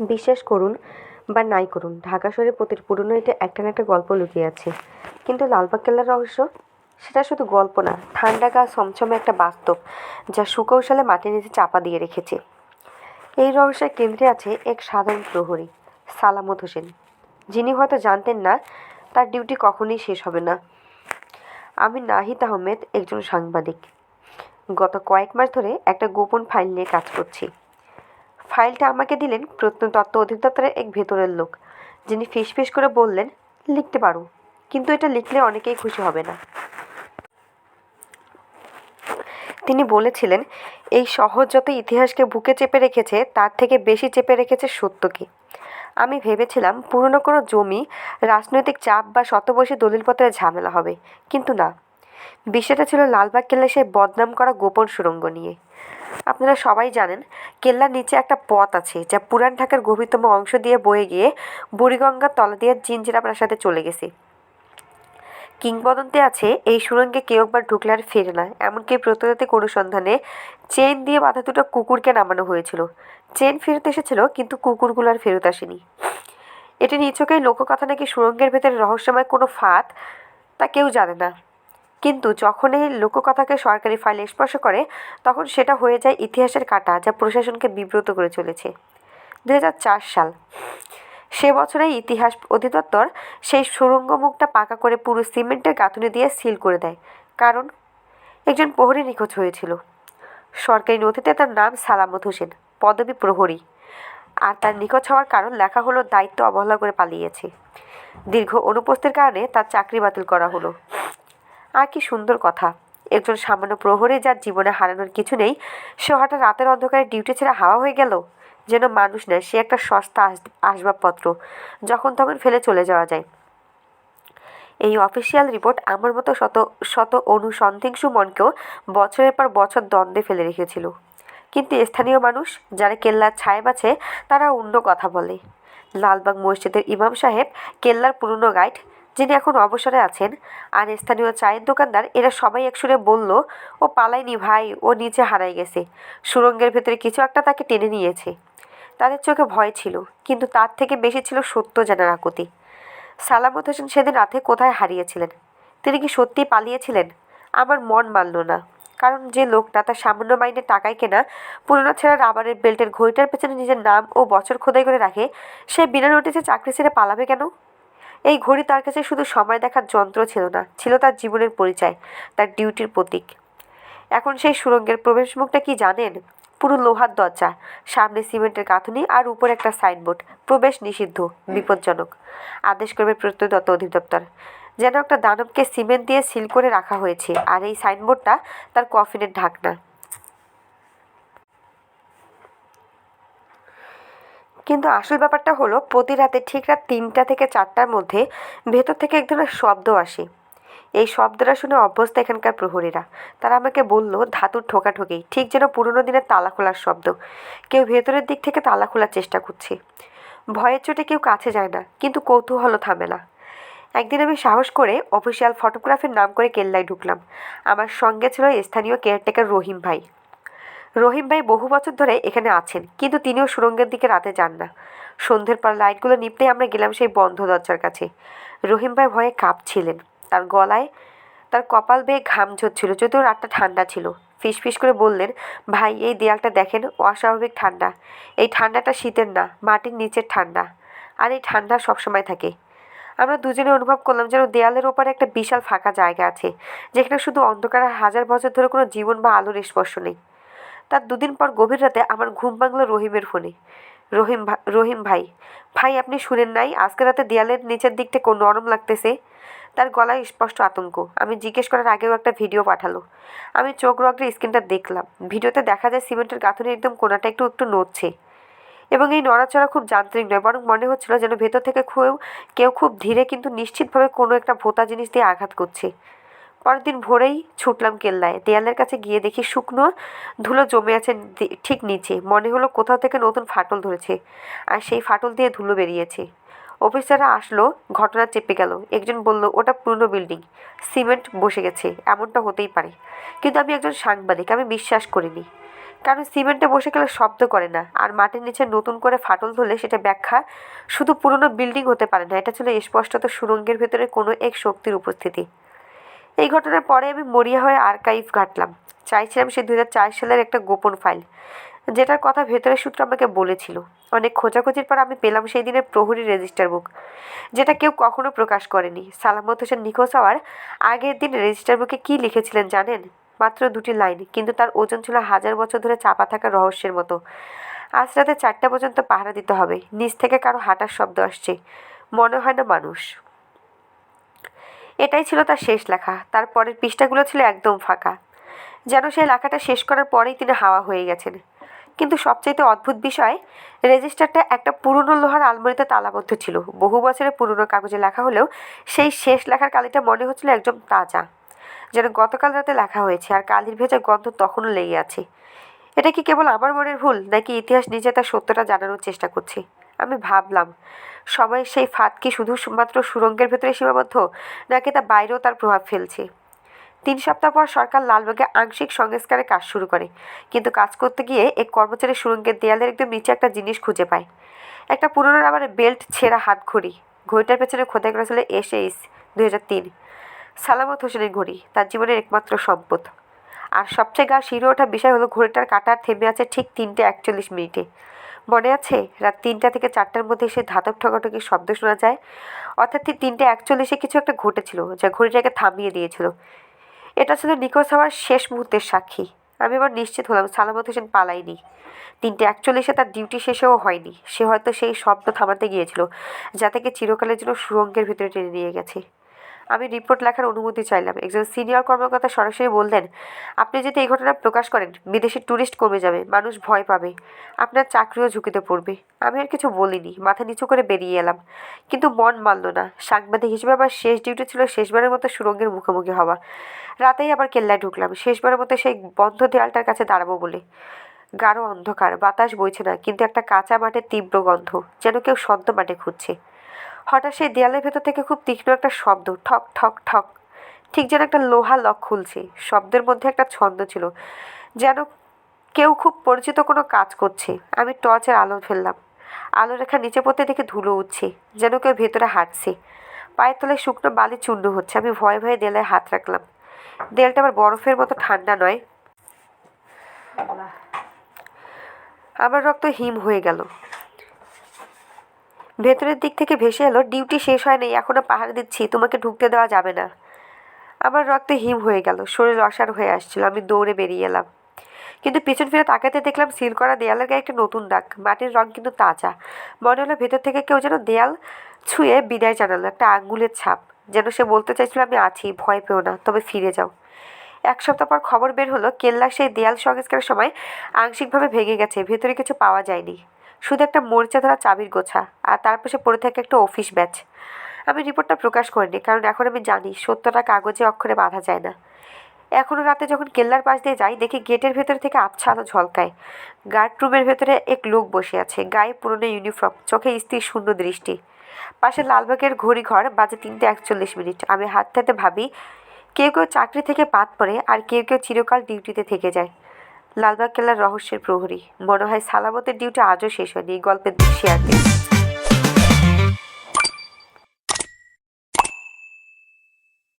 বিশ্বাস করুন বা নাই করুন, ঢাকা শহরের প্রতিটি পুরনো ইটে একটা না একটা গল্প লুকিয়ে আছে। কিন্তু লালবাগ কেল্লার রহস্য? সেটা শুধু গল্প না, ঠান্ডা গা, ছমছমে একটা বাস্তব যা সুকৌশলে মাটির নিচে চাপা দিয়ে রেখেছে। এই রহস্যের কেন্দ্রে আছে এক সাধারণ প্রহরী, সালামত হোসেন। যিনি হয়তো জানতেন না, তার ডিউটি কখনোই শেষ হবে না। আমি নাহিদ আহমেদ একজন সাংবাদিক। গত কয়েক মাস ধরে একটা গোপন ফাইল নিয়ে কাজ করছি। ফাইলটা আমাকে দিলেন প্রত্নতত্ত্ব অধিদপ্তরের এক ভেতরের লোক, যিনি ফিস ফিস করে বললেন, লিখতে পারো। কিন্তু এটা লিখলে অনেকেই খুশি হবে না। তিনি বলেছিলেন, এই শহর যত ইতিহাসকে বুকে চেপে রেখেছে, তার থেকে বেশি চেপে রেখেছে সত্যকে। আমি ভেবেছিলাম, পুরনো কোনো জমি, রাজনৈতিক চাপ বা শতবর্ষী দলিলপত্রের ঝামেলা হবে, কিন্তু না। বিষয়টা ছিল লালবাগ কেল্লা সেই বদনাম করা গোপন সুড়ঙ্গ নিয়ে। আপনারা সবাই জানেন, কেল্লার নিচে একটা পথ আছে, যা পুরান ঢাকার গভীরতম অংশ দিয়ে বয়ে গিয়ে বুড়িগঙ্গার তলা দিয়ে জিঞ্জিরা প্রাসাদে চলে গেছে। কিংবদন্তি আছে, এই সুড়ঙ্গে কেউ একবার ঢুকলে আর ফেরে না, এমনকি প্রত্নতাত্ত্বিক অনুসন্ধানে চেন দিয়ে বাঁধা দুটো কুকুরকে নামানো হয়েছিল। চেন ফেরত এসেছিল, কিন্তু কুকুরগুলো আর ফেরত আসেনি। এটি নিছকেই লোককথা নাকি সুড়ঙ্গের ভেতরে রহস্যময় কোনো ফাঁদ, তা কেউ জানে না। কিন্তু যখন এই লোককথাকে সরকারি ফাইলে স্পর্শ করে, তখন সেটা হয়ে যায় ইতিহাসের কাঁটা যা প্রশাসনকে বিব্রত করে চলেছে। দু হাজার চার সাল। সে বছরেই ইতিহাস অধিদপ্তর সেই সুড়ঙ্গ মুখটা পাকা করে পুরো সিমেন্টের গাঁথুনি দিয়ে সিল করে দেয়। কারণ, একজন প্রহরী নিখোঁজ হয়েছিল। সরকারি নথিতে তার নাম সালামত হোসেন, পদবী প্রহরী। আর তার নিখোঁজ হওয়ার কারণ লেখা হলো দায়িত্ব অবহেলা করে পালিয়েছে। দীর্ঘ অনুপস্থিতির কারণে তার চাকরি বাতিল করা হলো। আর কি সুন্দর কথা। একজন সামান্য প্রহরে যার জীবনে হারানোর কিছু নেই, সে হঠাৎ রাতের অন্ধকারে ডিউটি ছেড়ে হাওয়া হয়ে গেল? যেন মানুষ নয় সে একটা সস্তা আস- আসবাবপত্র, যখন তখন ফেলে চলে যাওয়া যায়। এই অফিসিয়াল রিপোর্ট আমার মতো শত শত অনুসন্ধিংসু মনকেও বছরের পর বছর দ্বন্দ্বে ফেলে রেখেছিল। কিন্তু স্থানীয় মানুষ, যারা কেল্লার ছায় বাছে তারা অন্য কথা বলে। লালবাগ মসজিদের ইমাম সাহেব, কেল্লার পুরনো গাইড যিনি এখন অবসরে আছেন, আর স্থানীয় চায়ের দোকানদার, এরা সবাই একসুরে বলল, ও পালায়নি ভাই, ও নিচে হারাই গেছে। সুরঙ্গের ভেতরে কিছু একটা তাকে টেনে নিয়েছে। তাদের চোখে ভয় ছিল, কিন্তু তার থেকে বেশি ছিল সত্য জানার আকুতি। সালামত হোসেন সেদিন রাতে কোথায় হারিয়েছিলেন? তিনি কি সত্যিই পালিয়েছিলেন? আমার মন মানল না, কারণ যে লোকটা তার সামান্য মাইনে টাকায় কেনা পুরনো ছেঁড়া রাবারের বেল্টের ঘড়িটার পেছনে নিজের নাম ও বছর খোদাই করে রাখে, সে বিনা নোটিসে চাকরি ছেড়ে পালাবে কেন? এই ঘড়ি তার কাছে শুধু সময় দেখার যন্ত্র ছিল না, ছিল তার জীবনের পরিচয়, তার ডিউটির প্রতীক। এখন সেই সুড়ঙ্গের প্রবেশ মুখটা কি জানেন? পুরো লোহার দরজা, সামনে সিমেন্টের গাঁথুনি আর উপরে একটা সাইনবোর্ড, প্রবেশ নিষিদ্ধ, বিপজ্জনক। আদেশ করবে প্রত্নতত্ত্ব অধিদপ্তর। যেন একটা দানবকে সিমেন্ট দিয়ে সিল করে রাখা হয়েছে, আর এই সাইনবোর্ডটা তার কফিনের ঢাকনা। কিন্তু আসল ব্যাপারটা হলো, প্রতি রাতে ঠিক রাত তিনটা থেকে চারটার মধ্যে ভেতর থেকে এক ধরনের শব্দ আসে। এই শব্দটা শুনে অভ্যস্ত এখানকার প্রহরীরা। তারা আমাকে বলল, ধাতুর ঠোকাঠুকি, ঠিক যেন পুরনো দিনের তালা খোলার শব্দ। কেউ ভেতরের দিক থেকে তালা খোলার চেষ্টা করছে। ভয়ের চোটে কেউ কাছে যায় না, কিন্তু কৌতূহলও থামে না। একদিন আমি সাহস করে অফিসিয়াল ফটোগ্রাফির নাম করে কেল্লায় ঢুকলাম। আমার সঙ্গে ছিল স্থানীয় কেয়ারটেকার রহিম ভাই। রহিম ভাই বহু বছর ধরে এখানে আছেন, কিন্তু তিনিও সুরঙ্গের দিকে রাতে যান না। সন্ধ্যের পর লাইটগুলো নিপতেই আমরা গেলাম সেই বন্ধ দরজার কাছে। রহিম ভাই ভয়ে কাঁপছিলেন। তার গলায় তার কপাল বেয়ে ঘাম ঝরছিল, যদিও রাতটা ঠান্ডা ছিল। ফিস ফিস করে বললেন, ভাই, এই দেয়ালটা দেখেন, অস্বাভাবিক ঠান্ডা। এই ঠান্ডাটা শীতের না, মাটির নিচের ঠান্ডা। আর এই ঠান্ডা সবসময় থাকে। আমরা দুজনে অনুভব করলাম যেন দেয়ালের ওপারে একটা বিশাল ফাঁকা জায়গা আছে, যেখানে শুধু অন্ধকার হাজার বছর ধরে কোনো জীবন বা আলোর স্পর্শ নেই। তার দুদিন পর গভীর রাতে আমার ঘুম ভাঙলো রহিমের ফোনে। রহিম রহিম ভাই ভাই আপনি শুনেন নাই, আজকে রাতে দেয়ালের নিচের দিকটা কোন নরম লাগতেছে। তার গলায় স্পষ্ট আতঙ্ক। আমি জিজ্ঞেস করার আগেও একটা ভিডিও পাঠালো। আমি চোখ রগড়ে স্ক্রিনটা দেখলাম। ভিডিওতে দেখা যায় সিমেন্টের গাঁথুনি একদম কোনাটা একটু একটু নড়ছে। এবং এই নড়াচড়া খুব যান্ত্রিক নয়, বরং মনে হচ্ছিল যেন ভেতর থেকে খুব কেউ খুব ধীরে কিন্তু নিশ্চিতভাবে কোনো একটা ভোতা জিনিস দিয়ে আঘাত করছে। পরের দিন ভোরেই ছুটলাম কেল্লায়। দেয়ালের কাছে গিয়ে দেখি শুকনো ধুলো জমে আছে ঠিক নিচে। মনে হলো কোথাও থেকে নতুন ফাটল ধরেছে। আর সেই ফাটল দিয়ে ধুলো বেরিয়েছে। অফিসাররা আসলো, ঘটনা চেপে গেল। একজন বলল, ওটা পুরনো বিল্ডিং। সিমেন্ট বসে গেছে। এমনটা হতেই পারে। কিন্তু আমি একজন সাংবাদিক, আমি বিশ্বাস করিনি। কারণ সিমেন্টে বসে গেলে শব্দ করে না। আর মাটির নিচে নতুন করে ফাটল ধরলে সেটা ব্যাখ্যা শুধু পুরনো বিল্ডিং হতে পারে না। এটা ছিল স্পষ্টত সুরঙ্গের ভেতরে কোনো এক শক্তির উপস্থিতি। এই ঘটনার পরে আমি মরিয়া হয়ে আর্কাইভ ঘাটলাম। চাইছিলাম সে দু সালের একটা গোপন ফাইল যেটার কথা ভেতরের সূত্র আমাকে বলেছিল। অনেক খোঁজাখুঁজির পর আমি পেলাম সেই দিনের প্রহরী রেজিস্টার বুক যেটা কেউ কখনো প্রকাশ করেনি। সালামত হোসেন নিখোঁজ হওয়ার আগের দিন রেজিস্টার বুকে কী লিখেছিলেন জানেন? মাত্র দুটি লাইন কিন্তু তার ওজন ছিল হাজার বছর ধরে চাপা থাকা রহস্যের মতো। আজ রাতে চারটা পর্যন্ত পাহারা দিতে হবে। নিচ থেকে কারও হাঁটার শব্দ আসছে। মনে হয় না মানুষ। এটাই ছিল তার শেষ লেখা। তার পরের পৃষ্ঠাগুলো ছিল একদম ফাঁকা। যেন সেই লেখাটা শেষ করার পরেই তিনি হাওয়া হয়ে গেছেন। কিন্তু সবচাইতে অদ্ভুত বিষয়, রেজিস্টারটা একটা পুরনো লোহার আলমারিতে তালাবদ্ধ ছিল। বহু বছরের পুরনো কাগজে লেখা হলেও সেই শেষ লেখার কালিটা মনে হচ্ছিল একদম তাজা। যেন গতকাল রাতে লেখা হয়েছে আর কালির ভেজা গন্ধ তখনও লেগে আছে। এটা কি কেবল আমার মনের ভুল, নাকি ইতিহাস নিজে তার সত্যটা জানানোর চেষ্টা করছে? আমি ভাবলাম সময়ের সেই ফাঁদ কি শুধু মাত্র সুরঙ্গের ভেতরে সীমাবদ্ধ, নাকি তা বাইরেও তার প্রভাব ফেলছে? তিন সপ্তাহ পর সরকার লালবাগে আংশিক সংস্কারের কাজ শুরু করে, কিন্তু কাজ করতে গিয়ে এক কর্মচারী সুরঙ্গের দেয়ালের একদম নিচে একটা জিনিস খুঁজে পায়। একটা পুরনো আমার বেল্ট ছেঁড়া হাত ঘড়ি, ঘড়িটার পেছনে খোদাই করা ছিল এস এইস দু হাজার তিন। সালামত হোসেনের ঘড়ি, তার জীবনের একমাত্র সম্পদ। আর সবচেয়ে গা শিরে ওঠা বিষয় হলো ঘড়িটার কাঁটা থেমে আছে ঠিক তিনটে একচল্লিশ মিনিটে। মনে আছে? রাত তিনটা থেকে চারটার মধ্যে সে ধাতব ঠকাঠকির শব্দ শোনা যায়। অর্থাৎ ঠিক তিনটে একচল্লিশে কিছু একটা ঘটেছিল, যা ঘড়িটাকে থামিয়ে দিয়েছিল। এটা ছিল নিখোঁজ হওয়ার শেষ মুহূর্তের সাক্ষী। আমি এবার নিশ্চিত হলাম সালামত হোসেন পালাইনি তিনটে একচল্লিশে তার ডিউটি শেষেও হয়নি। সে হয়তো সেই শব্দ থামাতে গিয়েছিল, যা থেকে চিরকালের জন্য সুরঙ্গের ভিতরে টেনে নিয়ে গেছে। আমি রিপোর্ট লেখার অনুমতি চাইলাম। একজন সিনিয়র কর্মকর্তা সরাসরি বললেন, আপনি যদি এই ঘটনা প্রকাশ করেন, বিদেশি ট্যুরিস্ট কমে যাবে, মানুষ ভয় পাবে। আপনার চাকরিও ঝুঁকিতে পড়বে। আমি আর কিছু বলিনি, মাথা নিচু করে বেরিয়ে এলাম। কিন্তু মন মানল না। সাংবাদিক হিসেবে আমার শেষ ডিউটি ছিল শেষবারের মতো সুরঙ্গের মুখোমুখি হওয়া। রাতেই আবার কেল্লায় ঢুকলাম। শেষবারের মতো সেই বন্ধ দেয়ালটার কাছে দাঁড়াবো বলে। গাঢ় অন্ধকার, বাতাস বইছে না, কিন্তু একটা কাঁচা মাঠের তীব্র গন্ধ, যেন কেউ সদ্য মাঠে খুঁজছে। হঠাৎ সেই দেয়ালের ভেতর থেকে খুব তীক্ষ্ণ একটা শব্দ, ঠক ঠক ঠক। ঠিক যেন একটা লোহা লক খুলছে। শব্দের মধ্যে একটা ছন্দ ছিল, যেন কেউ খুব পরিচিত কোনো কাজ করছে। আমি টর্চের আলো ফেললাম। আলো রেখা নিচে পড়তে দেখে ধুলো উঠছে, যেন কেউ ভেতরে হাঁটছে। পায়ের তলায় শুকনো বালি চূর্ণ হচ্ছে। আমি ভয়ে ভয়ে দেয়ালে হাত রাখলাম। দেয়ালটা আবার বরফের মতো ঠান্ডা নয়। আমার রক্ত হিম হয়ে গেল। ভেতরের দিক থেকে ভেসে এলো, ডিউটি শেষ হয়নি এখনও পাহাড় দিচ্ছি, তোমাকে ঢুকতে দেওয়া যাবে না। আমার রক্তে হিম হয়ে গেল, শরীর অসার হয়ে আসছিল, আমি দৌড়ে বেরিয়ে এলাম। কিন্তু পেছন ফিরে তাকাতে দেখলাম সিল করা দেয়ালের গায়ে একটা নতুন দাগ, মাটির রং কিন্তু তাজা। মনে হলো ভেতর থেকে কেউ যেন দেয়াল ছুঁয়ে বিদায় জানালো, একটা আঙ্গুলের ছাপ, যেন সে বলতে চাইছিল, আমি আছি, ভয় পেও না, তবে ফিরে যাও। এক সপ্তাহ পর খবর বের হলো, কেল্লার সেই দেয়াল সংস্কারের সময় আংশিকভাবে ভেঙে গেছে, ভেতরে কিছু পাওয়া যায়নি। শুধু একটা মরিচা ধরা চাবির গোছা, আর তার পাশে পড়ে থাকে একটা অফিস ব্যাচ আমি রিপোর্টটা প্রকাশ করিনি, কারণ এখন আমি জানি সত্যটা কাগজে অক্ষরে বাঁধা যায় না। এখনও রাতে যখন কেল্লার পাশ দিয়ে যাই, দেখি গেটের ভেতর থেকে আবছা আলো ঝলকায়। গার্ড রুমের ভেতরে এক লোক বসে আছে, গায়ে পুরনো ইউনিফর্ম চোখে স্থির শূন্য দৃষ্টি। পাশে লালবাগের ঘড়ি ঘর বাজে তিনটে একচল্লিশ মিনিট। আমি হাত হাতে ভাবি, কেউ কেউ চাকরি থেকে বাদ পড়ে, আর কেউ কেউ চিরকাল ডিউটিতে থেকে যায়। লালবাগ কেল্লার রহস্যের প্রহরী। বড় হয় সালাবতের ডিউটি আজও শেষ হয়নি, এই গল্পের শেয়ার দিন